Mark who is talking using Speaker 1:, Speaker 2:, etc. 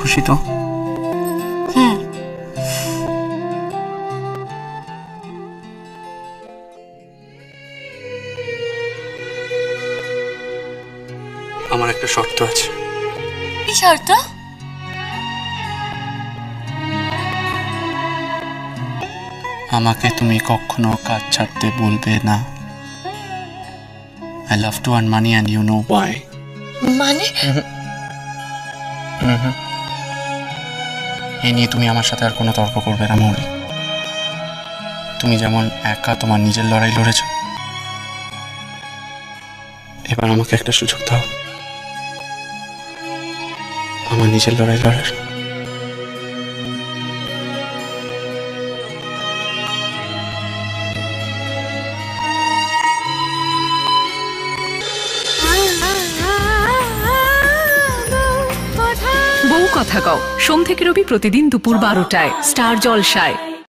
Speaker 1: খুশি তো। আমার একটা শর্ত আছে।
Speaker 2: কি শর্ত?
Speaker 1: আমাকে তুমি কখনো কাজ ছাড়তে বলবে না। I love to earn money and you know why
Speaker 2: মানে?
Speaker 1: এ নিয়ে তুমি আমার সাথে আর কোনো তর্ক করবে না, মৌলি। তুমি যেমন একা তোমার নিজের লড়াই লড়েছ, এবার আমাকে একটা সুযোগ দাও। আমার নিজের লড়াই লড়ার।
Speaker 3: কথা কও। সোম থেকে রবি প্রতিদিন দুপুর বারোটায় স্টার জলসায়।